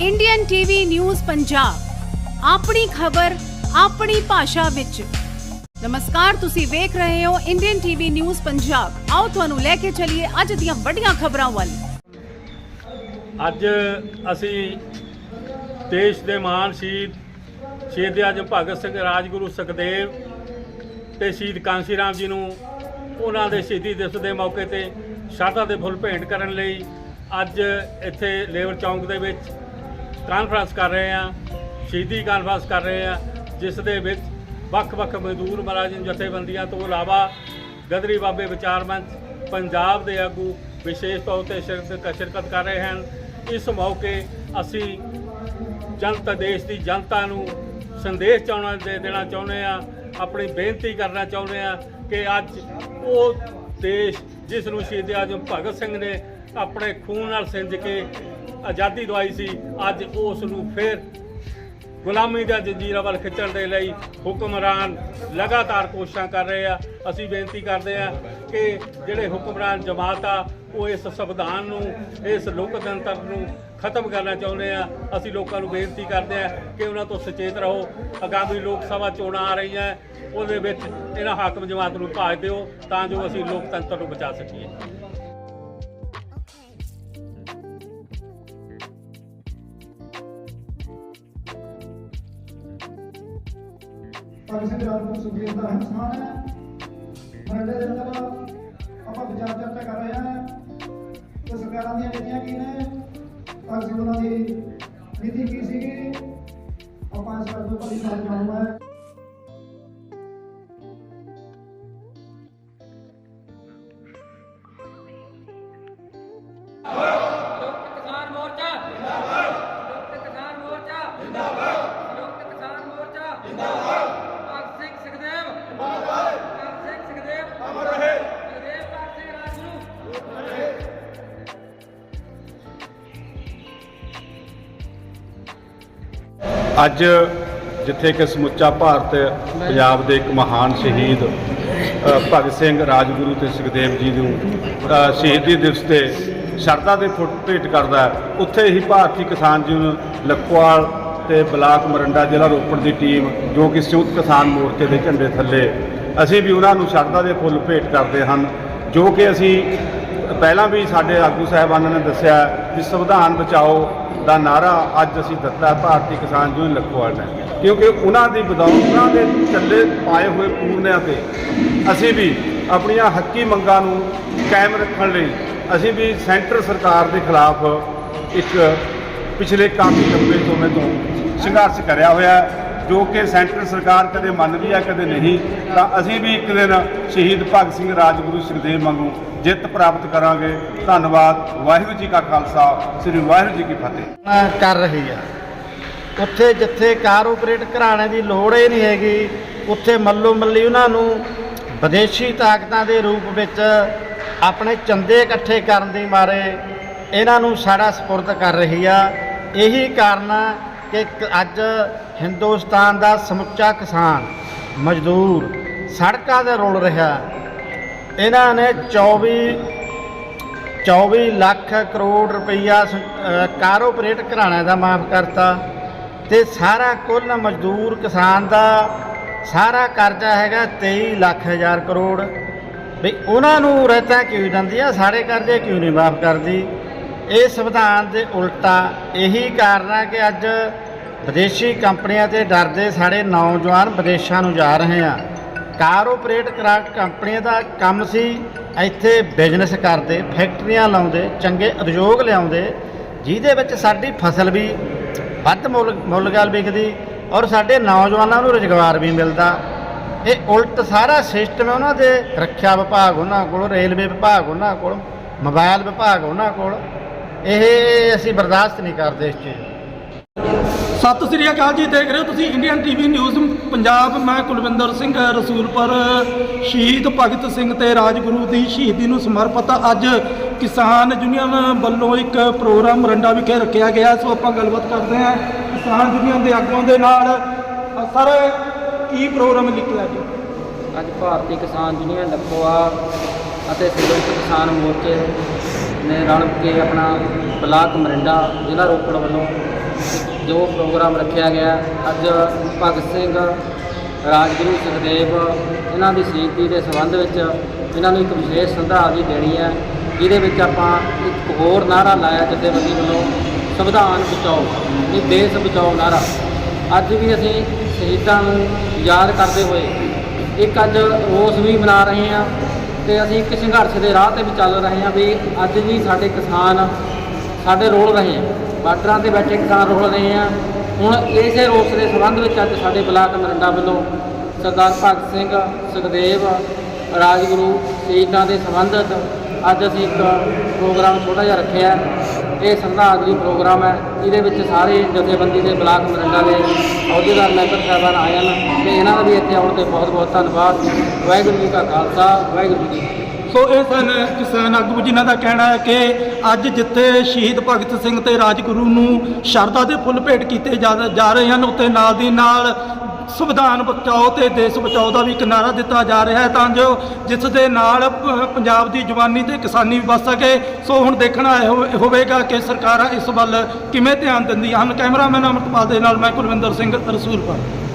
Indian TV news Punjab ਆਪਣੀ ਖਬਰ, ਆਪਣੀ ਭਾਸ਼ਾ ਵਿੱਚ। ਨਮਸਕਾਰ, ਤੁਸੀਂ ਵੇਖ ਰਹੇ ਹੋ ਇੰਡੀਅਨ ਟੀਵੀ ਨਿਊਜ਼ ਪੰਜਾਬ ਆਓ ਤੁਹਾਨੂੰ ਲੈ ਕੇ ਚੱਲੀਏ ਅੱਜ ਦੀਆਂ ਵੱਡੀਆਂ ਖਬਰਾਂ ਵੱਲ। ਅੱਜ ਅਸੀਂ ਦੇਸ਼ ਦੇ ਮਹਾਨ ਸ਼ਹੀਦ ਸ਼ਹੀਦ ਆਜਮ ਭਗਤ ਸਿੰਘ, ਰਾਜਗੁਰੂ ਸੁਖਦੇਵ ਤੇ ਸ਼ਹੀਦ ਕਾਂਸੀ ਰਾਮ ਜੀ ਨੂੰ ਉਹਨਾਂ ਦੇ ਸ਼ਹੀਦੀ ਦਿਵਸ ਦੇ ਮੌਕੇ ਤੇ ਸ਼ਰਧਾ ਦੇ ਫੁੱਲ ਭੇਂਟ ਕਰਨ ਲਈ ਅੱਜ ਇੱਥੇ ਲੇਬਰ ਚੌਂਕ ਦੇ ਵਿੱਚ ਕਾਨਫਰੰਸ ਕਰ ਰਹੇ ਹਾਂ ਸ਼ਹੀਦੀ ਕਾਨਫਰੰਸ ਕਰ ਰਹੇ ਹਾਂ ਜਿਸ ਦੇ ਵਿੱਚ ਵੱਖ-ਵੱਖ ਮਜ਼ਦੂਰ ਮੁਲਾਜ਼ਮ ਜਥੇਬੰਦੀਆਂ ਤੋਂ ਇਲਾਵਾ ਗਦਰੀ ਬਾਬੇ ਵਿਚਾਰ ਮੰਚ ਪੰਜਾਬ ਦੇ ਆਗੂ ਵਿਸ਼ੇਸ਼ ਤੌਰ ਤੇ ਸ਼ਿਰਕਤ ਸ਼ਿਰਕਤ ਕਰ ਰਹੇ ਹਨ। ਇਸ ਮੌਕੇ ਅਸੀਂ ਜਨਤਾ ਦੇਸ਼ ਦੀ ਜਨਤਾ ਨੂੰ ਸੰਦੇਸ਼ ਚਾਉਣਾ ਦੇ ਦੇਣਾ ਚਾਹੁੰਦੇ ਆ ਆਪਣੀ ਬੇਨਤੀ ਕਰਨਾ ਚਾਹੁੰਦੇ ਆ ਕਿ ਅੱਜ ਉਹ ਦੇਸ਼ ਜਿਸ ਨੂੰ ਸ਼ਹੀਦ ਆਜਮ ਭਗਤ ਸਿੰਘ ਨੇ ਆਪਣੇ ਖੂਨ ਨਾਲ ਸਿੰਜ ਕੇ ਆਜ਼ਾਦੀ ਦਵਾਈ ਸੀ, ਅੱਜ ਉਸ ਨੂੰ ਫਿਰ ਗੁਲਾਮੀ ਦਾ ਜੰਜੀਰਾ ਵੱਲ ਖਿੱਚਣ ਦੇ ਲਈ ਹੁਕਮਰਾਨ ਲਗਾਤਾਰ ਕੋਸ਼ਿਸ਼ਾਂ ਕਰ ਰਹੇ ਆ। ਅਸੀਂ ਬੇਨਤੀ ਕਰਦੇ ਆ ਕਿ ਜਿਹੜੇ ਹੁਕਮਰਾਨ ਜਮਾਤ ਆ, ਉਹ ਇਸ ਸੰਵਿਧਾਨ ਨੂੰ, ਇਸ ਲੋਕਤੰਤਰ ਨੂੰ ਖਤਮ ਕਰਨਾ ਚਾਹੁੰਦੇ ਆ। ਅਸੀਂ ਲੋਕਾਂ ਨੂੰ ਬੇਨਤੀ ਕਰਦੇ ਆ ਕਿ ਉਹਨਾਂ ਤੋਂ ਸੁਚੇਤ ਰਹੋ। ਆਗਾਮੀ ਲੋਕ ਸਭਾ ਚੋਣਾਂ ਆ ਰਹੀਆਂ, ਉਹਦੇ ਵਿੱਚ ਇਹਨਾਂ ਹਾਕਮ ਜਮਾਤ ਨੂੰ ਭਾਜ ਦਿਓ, ਤਾਂ ਜੋ ਅਸੀਂ ਲੋਕਤੰਤਰ ਨੂੰ ਬਚਾ ਸਕੀਏ। ਭਗਤ ਸਿੰਘ ਰਾਜਗੁਰੂ ਸੁਖਦੇਵ ਦਾ ਹਿੰਸਮਾਨ ਹੈ। ਮਰਦੇ ਦੇ ਅੰਦਰ ਆਪਾਂ ਵਿਚਾਰ ਚਰਚਾ ਕਰ ਰਹੇ ਹਾਂ। ਕਿ ਸਰਕਾਰਾਂ ਦੀਆਂ ਨੀਤੀਆਂ ਕੀ ਨੇ? ਭਗਤ ਸਿੰਘ ਉਹਨਾਂ ਦੀ ਨੀਤੀ ਕੀ ਸੀਗੀ? ਆਪਾਂ ਇਸ ਗੱਲ ਤੋਂ ਪਤਾ ਸਾਰ ਅੱਜ ਜਿੱਥੇ ਕਿ ਸਮੁੱਚਾ ਭਾਰਤ ਪੰਜਾਬ ਦੇ ਇੱਕ ਮਹਾਨ ਸ਼ਹੀਦ ਭਗਤ ਸਿੰਘ ਰਾਜਗੁਰੂ ਤੇ ਸੁਖਦੇਵ ਜੀ ਨੂੰ ਸ਼ਹੀਦੀ ਦਿਵਸ ਤੇ ਸ਼ਰਧਾ ਦੇ ਫੁੱਟ ਭੇਟ ਕਰਦਾ ਹੈ, ਉੱਥੇ ਹੀ ਭਾਰਤੀ ਕਿਸਾਨ ਯੂਨੀਅਨ ਲਖਵਾਲ ਤੇ ਬਲਾਕ ਮਰੰਡਾ ਜ਼ਿਲ੍ਹਾ ਰੋਪੜ ਦੀ ਟੀਮ ਜੋ ਕਿ ਸੰਯੁਕਤ ਕਿਸਾਨ ਮੋਰਚੇ ਦੇ ਝੰਡੇ ਥੱਲੇ ਅਸੀਂ ਵੀ ਉਹਨਾਂ ਨੂੰ ਸ਼ਰਧਾ ਦੇ ਫੁੱਲ ਭੇਟ ਕਰਦੇ ਹਨ ਜੋ ਕਿ ਅਸੀਂ ਪਹਿਲਾਂ ਵੀ ਸਾਡੇ ਆਗੂ ਸਾਹਿਬਾਨਾਂ ਨੇ ਦੱਸਿਆ ਕਿ ਸੰਵਿਧਾਨ ਬਚਾਓ ਦਾ ਨਾਰਾ ਅੱਜ ਅਸੀਂ ਦਿੱਤਾ, ਭਾਰਤੀ ਕਿਸਾਨ ਯੂਨੀਅਨ ਲਖਵਾਲ ਨੇ। ਕਿਉਂਕਿ ਉਹਨਾਂ ਦੀ ਬਦੌਲਤ ਉਹਨਾਂ ਦੇ ਚੱਲੇ ਪਾਏ ਹੋਏ ਪੂਰਨਿਆਂ ਤੇ ਅਸੀਂ ਵੀ ਆਪਣੀਆਂ ਹੱਕੀ ਮੰਗਾਂ ਨੂੰ ਕਾਇਮ ਰੱਖਣ ਲਈ ਅਸੀਂ ਵੀ ਸੈਂਟਰ ਸਰਕਾਰ ਦੇ ਖਿਲਾਫ ਇੱਕ ਪਿਛਲੇ ਕਾਫੀ ਲੰਬੇ ਸਮੇਂ ਤੋਂ ਸੰਘਰਸ਼ ਕਰਿਆ ਹੋਇਆ ਜੋ ਕਿ ਸੈਂਟਰ ਸਰਕਾਰ ਕਦੇ ਮੰਨਦੀ ਆ, ਕਦੇ ਨਹੀਂ, ਤਾਂ ਅਸੀਂ ਵੀ ਇੱਕ ਦਿਨ ਸ਼ਹੀਦ ਭਗਤ ਸਿੰਘ ਰਾਜਗੁਰੂ ਸੁਖਦੇਵ ਵਾਂਗੂ ਜਿੱਤ ਪ੍ਰਾਪਤ ਕਰਾਂਗੇ। ਧੰਨਵਾਦ। ਵਾਹਿਗੁਰੂ ਜੀ ਕਾ ਖਾਲਸਾ, ਸ੍ਰੀ ਵਾਹਿਗੁਰੂ ਜੀ ਕੀ ਫਤਿਹ। ਕਰ ਰਹੀ ਆ। ਉੱਥੇ ਜਿੱਥੇ ਕਾਰਪੋਰੇਟ ਘਰਾਣੇ ਦੀ ਲੋੜ ਹੀ ਨਹੀਂ ਹੈਗੀ, ਉੱਥੇ ਮੱਲੋ ਮੱਲੀ ਉਹਨਾਂ ਨੂੰ ਵਿਦੇਸ਼ੀ ਤਾਕਤਾਂ ਦੇ ਰੂਪ ਵਿੱਚ ਆਪਣੇ ਚੰਦੇ ਇਕੱਠੇ ਕਰਨ ਦੀ ਮਾਰੇ ਇਹਨਾਂ ਨੂੰ ਸਾੜਾ ਸਪੁਰਦ ਕਰ ਰਹੀ ਆ। ਇਹੀ ਕਾਰਨ ਕਿ ਅੱਜ ਹਿੰਦੁਸਤਾਨ ਦਾ ਸਮੁੱਚਾ ਕਿਸਾਨ, ਮਜ਼ਦੂਰ, ਸੜਕਾਂ ਤੇ ਰੁਲ ਰਿਹਾ ਇਹਨਾਂ ਨੇ 24 24 ਲੱਖ ਕਰੋੜ ਰੁਪਈਆ ਸ- ਘਰਾਣਿਆਂ ਦਾ ਮਾਫ ਕਰਤਾ ਤੇ ਸਾਰਾ ਕੁੱਲ ਮਜ਼ਦੂਰ ਕਿਸਾਨ ਦਾ ਸਾਰਾ ਕਰਜ਼ਾ ਹੈਗਾ 23 ਲੱਖ ਹਜ਼ਾਰ ਕਰੋੜ। ਵੀ ਉਹਨਾਂ ਨੂੰ ਰਹਿਤਾਂ ਕਿਉਂ ਦਿੰਦੀ ਆ? ਸਾਡੇ ਕਰਜ਼ੇ ਕਿਉਂ ਨਹੀਂ ਮਾਫ ਕਰਦੀ? ਇਹ ਸੰਵਿਧਾਨ ਦੇ ਉਲਟਾ ਇਹੀ ਕਾਰਨ ਆ ਕਿ ਅੱਜ ਵਿਦੇਸ਼ੀ ਕੰਪਨੀਆਂ ਤੇ ਡਰਦੇ ਸਾਡੇ ਨੌਜਵਾਨ ਵਿਦੇਸ਼ਾਂ ਨੂੰ ਜਾ ਰਹੇ ਆ। ਕਾਰਪੋਰੇਟ ਕਰਾ ਕੰਪਨੀਆਂ ਦਾ ਕੰਮ ਸੀ, ਇੱਥੇ ਬਿਜ਼ਨਸ ਕਰਦੇ, ਫੈਕਟਰੀਆਂ ਲਾਉਂਦੇ, ਚੰਗੇ ਉਦਯੋਗ ਲਿਆਉਂਦੇ, ਜਿਹਦੇ ਵਿੱਚ ਸਾਡੀ ਫਸਲ ਵੀ ਵੱਧ ਮੁੱਲ ਮੁੱਲ ਗੱਲ ਵਿਕਦੀ ਔਰ ਸਾਡੇ ਨੌਜਵਾਨਾਂ ਨੂੰ ਰੁਜ਼ਗਾਰ ਵੀ ਮਿਲਦਾ। ਇਹ ਉਲਟ ਸਾਰਾ ਸਿਸਟਮ ਉਹਨਾਂ ਦੇ ਰੱਖਿਆ ਵਿਭਾਗ ਉਹਨਾਂ ਕੋਲ ਰੇਲਵੇ ਵਿਭਾਗ ਉਹਨਾਂ ਕੋਲ ਮੋਬਾਈਲ ਵਿਭਾਗ ਉਹਨਾਂ ਕੋਲ। ਇਹ ਅਸੀਂ ਬਰਦਾਸ਼ਤ ਨਹੀਂ ਕਰਦੇ ਇਸ ਚੀਜ਼ ਸਤਿ ਸ੍ਰੀ ਅਕਾਲ ਜੀ ਦੇਖ ਰਹੇ ਹੋ ਤੁਸੀਂ ਇੰਡੀਅਨ ਟੀਵੀ ਨਿਊਜ਼ ਪੰਜਾਬ। ਮੈਂ ਕੁਲਵਿੰਦਰ ਸਿੰਘ ਰਸੂਲਪੁਰ ਸ਼ਹੀਦ ਭਗਤ ਸਿੰਘ ਤੇ ਰਾਜਗੁਰੂ ਦੀ ਸ਼ਹੀਦੀ ਨੂੰ ਸਮਰਪਿਤ ਅੱਜ ਕਿਸਾਨ ਯੂਨੀਅਨ ਵੱਲੋਂ ਇੱਕ ਪ੍ਰੋਗਰਾਮ ਮਰੰਡਾ ਵਿਖੇ ਰੱਖਿਆ ਗਿਆ। ਸੋ ਆਪਾਂ ਗੱਲਬਾਤ ਕਰਦੇ ਹਾਂ ਕਿਸਾਨ ਯੂਨੀਅਨ ਦੇ ਆਗੂਆਂ ਦੇ ਨਾਲ। ਸਰ ਕੀ ਪ੍ਰੋਗਰਾਮ ਨਿਕਲਿਆ ਜੀ? ਅੱਜ ਭਾਰਤੀ ਕਿਸਾਨ ਯੂਨੀਅਨ ਲਖੋਆ ਅਤੇ ਸੰਯੁਕਤ ਕਿਸਾਨ ਮੋਰਚੇ ਨੇ ਰਲ ਕੇ ਆਪਣਾ ਬਲਾਕ ਮਰਿੰਡਾ ਜ਼ਿਲ੍ਹਾ ਰੋਪੜ ਵੱਲੋਂ ਜੋ ਪ੍ਰੋਗਰਾਮ ਰੱਖਿਆ ਗਿਆ। ਅੱਜ ਭਗਤ ਸਿੰਘ, ਰਾਜਗੁਰੂ ਸੁਖਦੇਵ ਇਹਨਾਂ ਦੀ ਸ਼ਹੀਦੀ ਦੇ ਸੰਬੰਧ ਵਿੱਚ ਇਹਨਾਂ ਨੂੰ ਇੱਕ ਵਿਸ਼ੇਸ਼ ਸ਼ਰਧਾਂਜਲੀ ਦੇਣੀ ਹੈ। ਜਿਹਦੇ ਵਿੱਚ ਆਪਾਂ ਇੱਕ ਹੋਰ ਨਾਰਾ ਲਾਇਆ ਜਥੇਬੰਦੀ ਵੱਲੋਂ ਸੰਵਿਧਾਨ ਬਚਾਓ ਇਹ ਦੇਸ਼ ਬਚਾਓ ਨਾਰਾ ਅੱਜ ਵੀ ਅਸੀਂ ਸ਼ਹੀਦਾਂ ਨੂੰ ਯਾਦ ਕਰਦੇ ਹੋਏ ਇੱਕ ਅੱਜ ਰੋਸ ਵੀ ਮਨਾ ਰਹੇ ਹਾਂ। ਤੇ ਅਸੀਂ ਇੱਕ ਸੰਘਰਸ਼ ਦੇ ਰਾਹ ਤੇ ਵੀ ਚੱਲ ਰਹੇ ਹਾਂ ਵੀ ਅੱਜ ਵੀ ਸਾਡੇ ਕਿਸਾਨ ਸਾਡੇ ਰੋਲ ਰਹੇ ਆ। ਬਾਰਡਰਾਂ ਤੇ ਬੈਠੇ ਕਿਸਾਨ ਰੋਲ ਰਹੇ ਆ। ਹੁਣ ਇਸੇ ਰੋਸ ਦੇ ਸੰਬੰਧ ਵਿੱਚ ਅੱਜ ਸਾਡੇ ਬਲਾਕ ਮਰਿੰਡਾ ਵੱਲੋਂ ਸਰਦਾਰ ਭਗਤ ਸਿੰਘ, ਸੁਖਦੇਵ, ਰਾਜਗੁਰੂ, ਸ਼ਹੀਦਾਂ ਦੇ ਸੰਬੰਧਿਤ ਅੱਜ ਅਸੀਂ ਇੱਕ ਪ੍ਰੋਗਰਾਮ ਛੋਟਾ ਜਿਹਾ ਰੱਖਿਆ ਹੈ। ਇਹ ਸ਼ਰਧਾਂਜਲੀ ਪ੍ਰੋਗਰਾਮ ਹੈ। ਇਹਦੇ ਵਿੱਚ ਸਾਰੇ ਜਥੇਬੰਦੀ ਦੇ ਬਲਾਕ ਮਰਿੰਡਾ ਦੇ ਅਹੁਦੇਦਾਰ, ਮੈਂਬਰ ਸਾਹਿਬਾਨ ਆਏ ਹਨ ਤੇ ਇਹਨਾਂ ਦਾ ਵੀ ਇੱਥੇ ਆਉਣ ਤੇ ਬਹੁਤ ਬਹੁਤ ਧੰਨਵਾਦ। ਵਾਹਿਗੁਰੂ ਜੀ ਕਾ ਖਾਲਸਾ, ਵਾਹਿਗੁਰੂ ਜੀ ਸੋ ਇਹ ਸਨ ਕਿਸਾਨ ਆਗੂ ਜਿਨ੍ਹਾਂ ਦਾ ਕਹਿਣਾ ਹੈ ਕਿ ਅੱਜ ਜਿੱਥੇ ਸ਼ਹੀਦ ਭਗਤ ਸਿੰਘ ਤੇ ਰਾਜਗੁਰੂ ਨੂੰ ਸ਼ਰਧਾ ਦੇ ਫੁੱਲ ਭੇਟ ਕੀਤੇ ਜਾ ਜਾ ਰਹੇ ਹਨ ਉੱਤੇ ਨਾਲ ਦੀ ਨਾਲ ਸੰਵਿਧਾਨ ਬਚਾਓ ਤੇ ਦੇਸ਼ ਬਚਾਓ ਦਾ ਵੀ ਇੱਕ ਨਾਰਾ ਦਿੱਤਾ ਜਾ ਰਿਹਾ ਹੈ। ਤਾਂ ਜੋ ਜਿਸ ਦੇ ਨਾਲ ਪੰਜਾਬ ਦੀ ਜਵਾਨੀ ਤੇ ਕਿਸਾਨੀ ਵੀ ਬਚ ਸਕੇ, ਸੋ ਹੁਣ ਦੇਖਣਾ ਇਹ ਹੋਵੇਗਾ ਕਿ ਸਰਕਾਰਾਂ ਇਸ ਵੱਲ ਕਿਵੇਂ ਧਿਆਨ ਦਿੰਦੀਆਂ ਹਨ। ਕੈਮਰਾਮੈਨ ਅਮਰਪਾਲ ਦੇ ਨਾਲ ਮੈਂ ਕੁਲਵਿੰਦਰ ਸਿੰਘ, ਰਸੂਲਪੁਰ।